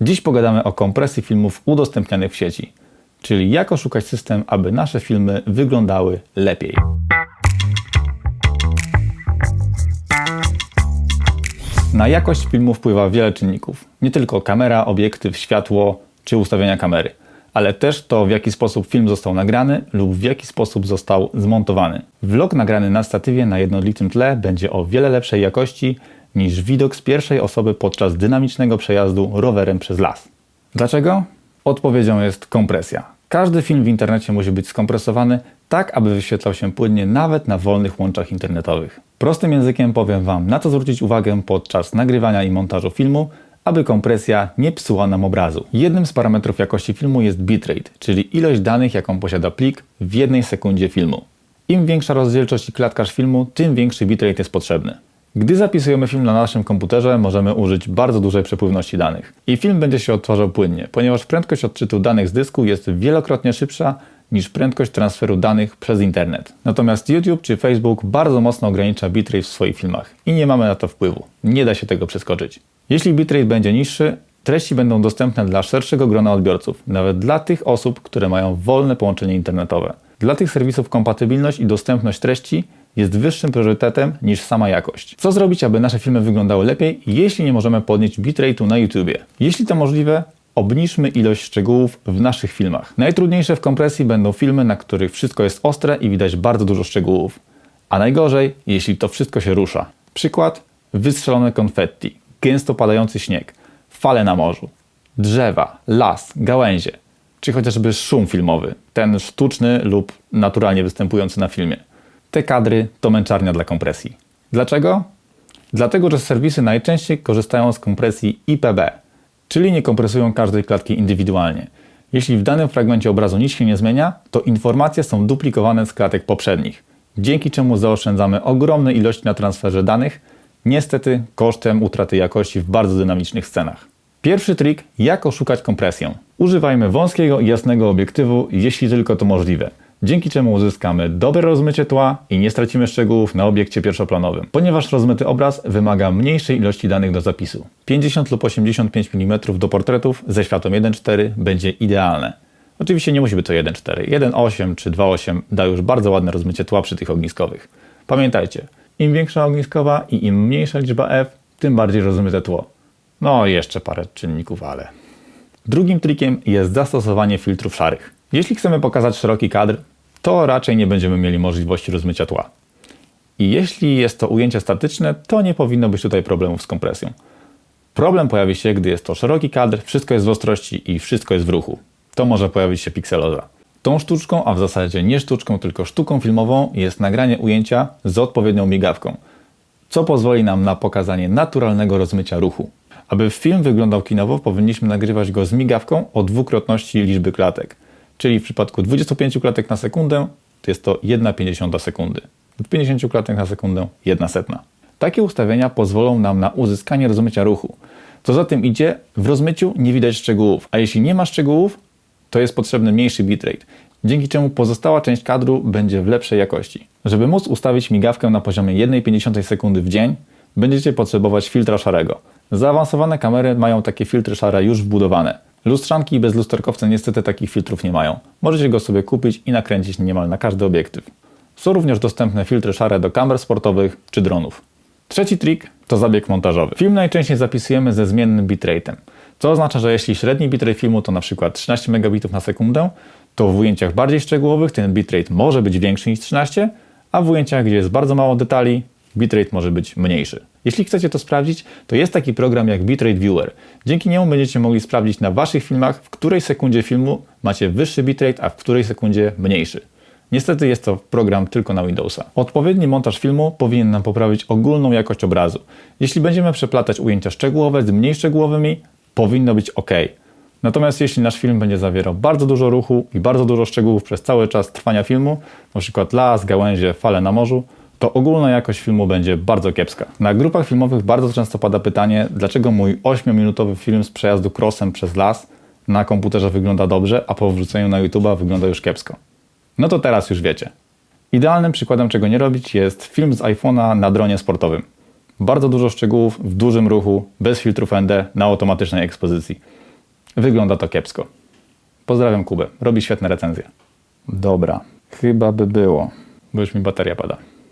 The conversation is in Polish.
Dziś pogadamy o kompresji filmów udostępnianych w sieci, czyli jak oszukać system, aby nasze filmy wyglądały lepiej. Na jakość filmu wpływa wiele czynników. Nie tylko kamera, obiektyw, światło czy ustawienia kamery, ale też to, w jaki sposób film został nagrany lub w jaki sposób został zmontowany. Vlog nagrany na statywie na jednolitym tle będzie o wiele lepszej jakości niż widok z pierwszej osoby podczas dynamicznego przejazdu rowerem przez las. Dlaczego? Odpowiedzią jest kompresja. Każdy film w internecie musi być skompresowany tak, aby wyświetlał się płynnie nawet na wolnych łączach internetowych. Prostym językiem powiem Wam, na co zwrócić uwagę podczas nagrywania i montażu filmu, aby kompresja nie psuła nam obrazu. Jednym z parametrów jakości filmu jest bitrate, czyli ilość danych, jaką posiada plik w jednej sekundzie filmu. Im większa rozdzielczość i klatkarz filmu, tym większy bitrate jest potrzebny. Gdy zapisujemy film na naszym komputerze, możemy użyć bardzo dużej przepływności danych. I film będzie się odtwarzał płynnie, ponieważ prędkość odczytu danych z dysku jest wielokrotnie szybsza niż prędkość transferu danych przez internet. Natomiast YouTube czy Facebook bardzo mocno ogranicza bitrate w swoich filmach i nie mamy na to wpływu. Nie da się tego przeskoczyć. Jeśli bitrate będzie niższy, treści będą dostępne dla szerszego grona odbiorców, nawet dla tych osób, które mają wolne połączenie internetowe. Dla tych serwisów kompatybilność i dostępność treści jest wyższym priorytetem niż sama jakość. Co zrobić, aby nasze filmy wyglądały lepiej, jeśli nie możemy podnieść bitrate'u na YouTubie? Jeśli to możliwe, obniżmy ilość szczegółów w naszych filmach. Najtrudniejsze w kompresji będą filmy, na których wszystko jest ostre i widać bardzo dużo szczegółów. A najgorzej, jeśli to wszystko się rusza. Przykład: wystrzelone konfetti, gęsto padający śnieg, fale na morzu, drzewa, las, gałęzie, czy chociażby szum filmowy, ten sztuczny lub naturalnie występujący na filmie. Te kadry to męczarnia dla kompresji. Dlaczego? Dlatego, że serwisy najczęściej korzystają z kompresji IPB, czyli nie kompresują każdej klatki indywidualnie. Jeśli w danym fragmencie obrazu nic się nie zmienia, to informacje są duplikowane z klatek poprzednich, dzięki czemu zaoszczędzamy ogromne ilości na transferze danych, niestety kosztem utraty jakości w bardzo dynamicznych scenach. Pierwszy trik, jak oszukać kompresję. Używajmy wąskiego i jasnego obiektywu, jeśli tylko to możliwe dzięki czemu uzyskamy dobre rozmycie tła i nie stracimy szczegółów na obiekcie pierwszoplanowym, ponieważ rozmyty obraz wymaga mniejszej ilości danych do zapisu. 50 lub 85 mm do portretów ze światłem 1.4 będzie idealne. Oczywiście nie musi być to 1.4, 1.8 czy 2.8 da już bardzo ładne rozmycie tła przy tych ogniskowych. Pamiętajcie, im większa ogniskowa i im mniejsza liczba F, tym bardziej rozmyte tło. No jeszcze parę czynników, ale... Drugim trikiem jest zastosowanie filtrów szarych. Jeśli chcemy pokazać szeroki kadr, to raczej nie będziemy mieli możliwości rozmycia tła. I jeśli jest to ujęcie statyczne, to nie powinno być tutaj problemów z kompresją. Problem pojawi się, gdy jest to szeroki kadr, wszystko jest w ostrości i wszystko jest w ruchu. To może pojawić się pikseloza. Tą sztuczką, a w zasadzie nie sztuczką, tylko sztuką filmową jest nagranie ujęcia z odpowiednią migawką, co pozwoli nam na pokazanie naturalnego rozmycia ruchu. Aby film wyglądał kinowo, powinniśmy nagrywać go z migawką o dwukrotności liczby klatek. Czyli w przypadku 25 klatek na sekundę to jest to 1,50 sekundy. W 50 klatek na sekundę 1 setna. Takie ustawienia pozwolą nam na uzyskanie rozmycia ruchu. Co za tym idzie, w rozmyciu nie widać szczegółów, a jeśli nie ma szczegółów, to jest potrzebny mniejszy bitrate, dzięki czemu pozostała część kadru będzie w lepszej jakości. Żeby móc ustawić migawkę na poziomie 1,50 sekundy w dzień, będziecie potrzebować filtra szarego. Zaawansowane kamery mają takie filtry szare już wbudowane. Lustrzanki bez lusterkowca niestety takich filtrów nie mają. Możecie go sobie kupić i nakręcić niemal na każdy obiektyw. Są również dostępne filtry szare do kamer sportowych czy dronów. Trzeci trik to zabieg montażowy. Film najczęściej zapisujemy ze zmiennym bitrate'em, co oznacza, że jeśli średni bitrate filmu to np. 13 megabitów na sekundę, to w ujęciach bardziej szczegółowych ten bitrate może być większy niż 13, a w ujęciach, gdzie jest bardzo mało detali, bitrate może być mniejszy. Jeśli chcecie to sprawdzić, to jest taki program jak Bitrate Viewer. Dzięki niemu będziecie mogli sprawdzić na Waszych filmach, w której sekundzie filmu macie wyższy bitrate, a w której sekundzie mniejszy. Niestety jest to program tylko na Windowsa. Odpowiedni montaż filmu powinien nam poprawić ogólną jakość obrazu. Jeśli będziemy przeplatać ujęcia szczegółowe z mniej szczegółowymi, powinno być ok. Natomiast jeśli nasz film będzie zawierał bardzo dużo ruchu i bardzo dużo szczegółów przez cały czas trwania filmu, np. las, gałęzie, fale na morzu, to ogólna jakość filmu będzie bardzo kiepska. Na grupach filmowych bardzo często pada pytanie, dlaczego mój 8-minutowy film z przejazdu crossem przez las na komputerze wygląda dobrze, a po wrzuceniu na YouTube'a wygląda już kiepsko. No to teraz już wiecie. Idealnym przykładem czego nie robić jest film z iPhone'a na dronie sportowym. Bardzo dużo szczegółów, w dużym ruchu, bez filtrów ND, na automatycznej ekspozycji. wygląda to kiepsko. Pozdrawiam Kubę, robi świetne recenzje. Dobra, chyba by było, bo już mi bateria pada.